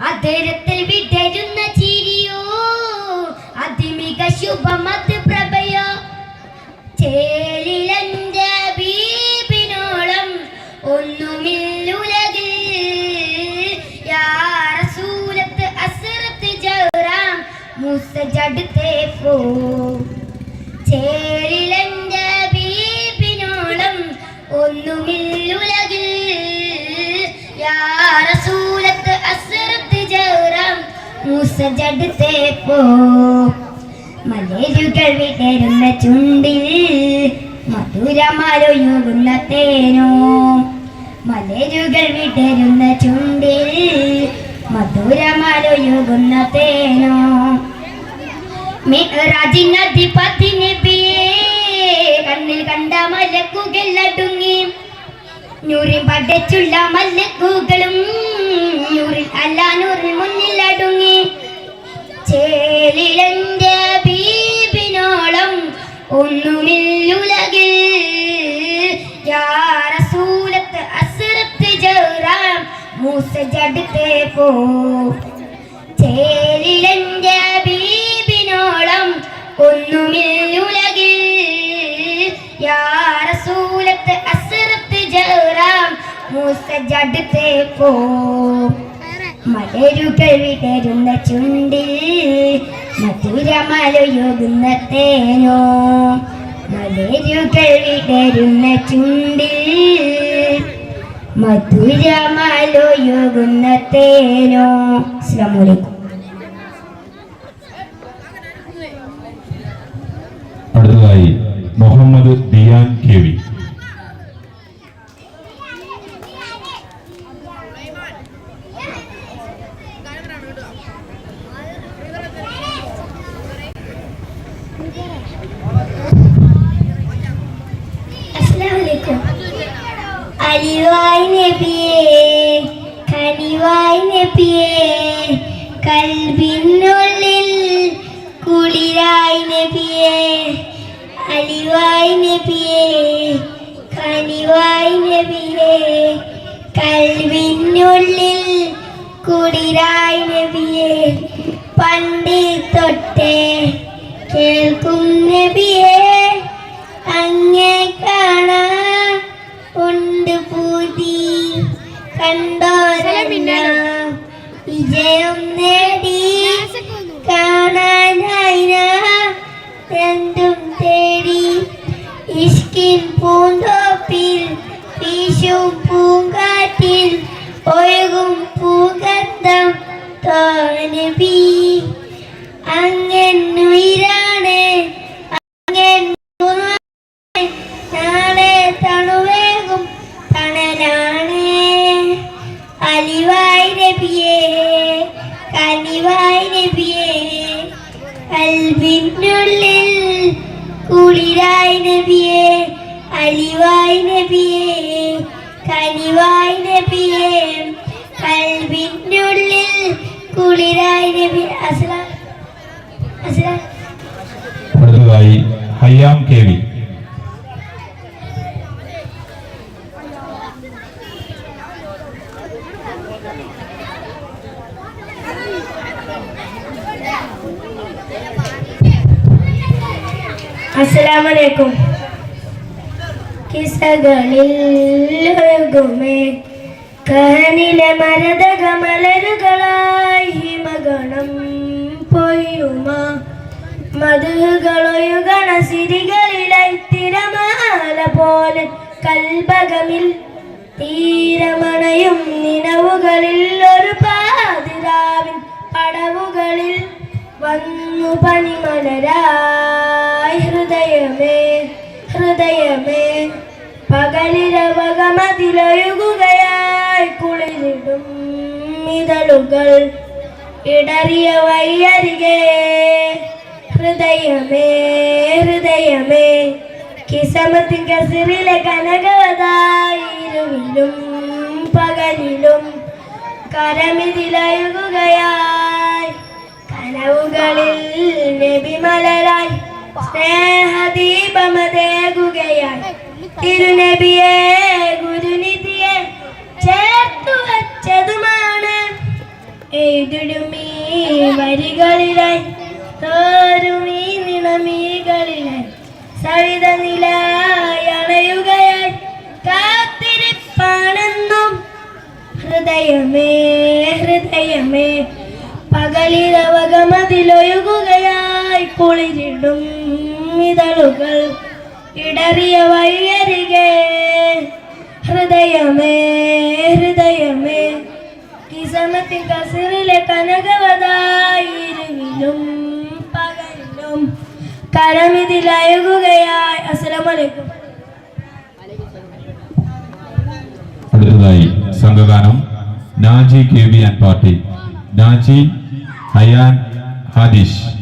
അതരത്തിൽ വിടരുന്ന അതിമിക ശുഭമത് പ്രഭയോ? ജൗറാം പോ. മൂസ ജഡത്തെ പോ മലരുകൾ വിടരുന്ന ചുണ്ടിൽ മധുരമലൊഴുകുന്ന തേനോ. മലേരുകൾ വിടരുന്ന ചുണ്ടിൽ മധുരമലൊഴുകുന്ന തേനോ. മിഹ്റാജിനധിപതി നബിയേ കണ്ണിൽ കണ്ട മലക്കുകൾ അടുങ്ങി നൂറിൻ പടച്ചുള്ള മലക്കുകളും നൂറിൽ നൂറിൽ മൂസ ജഡത്തെ പോ. ചേലിലെന്റെ ബീബിനോളം ഒന്നുമില്ലുലകിൽ. യാ റസൂലത്ത് അസ്റത്ത് ജൗറാം. മൂസ ജഡത്തെ പോ. മലരുകൾ വിടരുന്ന ചുണ്ടിൽ മധുരമലയൊതുന്ന തേനോ. മലരുകൾ വിടരുന്ന ചുണ്ടിൽ മധുരമലയൊഴുകുന്ന തേനോ അടുത്തതായി മുഹമ്മദ് ദിയാൻ കെ വി അസ്സലാമലൈക്കും അലിവായ് നബിയേ കനിവായ് നബിയേ കൽബിനുള്ളിൽ കുളിരായി നബിയേ അലിവായി നബിയേ കനിവായ് നബിയേ കൽവിനുള്ളിൽ കുളിരായി നബിയേ. പണ്ട് തൊട്ടേ വിജയം നേടി. കാണാനായി രണ്ടും തേടി. ഇഷ്കിൻ പൂന്തോപ്പിൽ വീശും പൂങ്കാറ്റിൽ ഒഴുകും പൂഗന്ധം തോനബി നബിയേ കനിവായി നബിയേ കൽവിനുള്ളിൽ കുളിരായി നബി. അടുത്തതായി ഹയ്യാം കെ വി. അസ്സലാമലൈക്കും കിസകളിൽ ഒഴുകുമേ കഹനിലെ മരത കമലരുകളായി ഹിമഗണം പൊയ്യുമ. മധുകളൊഴുകണ സിരികളിലായി തിരമാല പോലെ കൽപകമിൽ തീരമണയും നിലവുകളിൽ ഒരു പാതിരാവിൻ പടവുകളിൽ വന്നു പനിമലരായി. ഹൃദയമേ ഹൃദയമേ. പകലിരവകമതിലൊഴുകുകയായി കുളിരിടും ഇതളുകൾ ഇടറിയ വയ്യരികെ ഹൃദയമേ ഹൃദയമേ കിസമത്തിൻ കസിറിലെ കനകവതായിരുവിലും പകലിലും കരമിതിലഴുകുകയായി. കനവുകളിൽ നബിമലരായി സ്നേഹദീപമതേകുകയായി തിരുനബിയെ ഗുരുനിധിയെ ചേർത്തു വച്ചതുമാണ്. എഴുതിടുമീ വരികളിലായി തോരുമീ നിളമീകളിലായി സവിത നിലയണയുകയായി കാത്തിരിപ്പാണെന്നും ഹൃദയമേ ഹൃദയമേ പകലിലവകമതിലൊഴുകുകയായി കുളിരിടും ഇതളുകൾ. ഇടറിയ വഴിയരികെ. ഹൃദയമേ ഹൃദയമേ കിസമത്തിൻ കസിറിലെ കനകവതായിരുവിലും പകലിലും കരമിതിലയുകയായി അസ്സലാമലൈക്കും. അടുത്തതായി സംഘഗാനം Naji K V and party. Naji Hayan Hadish.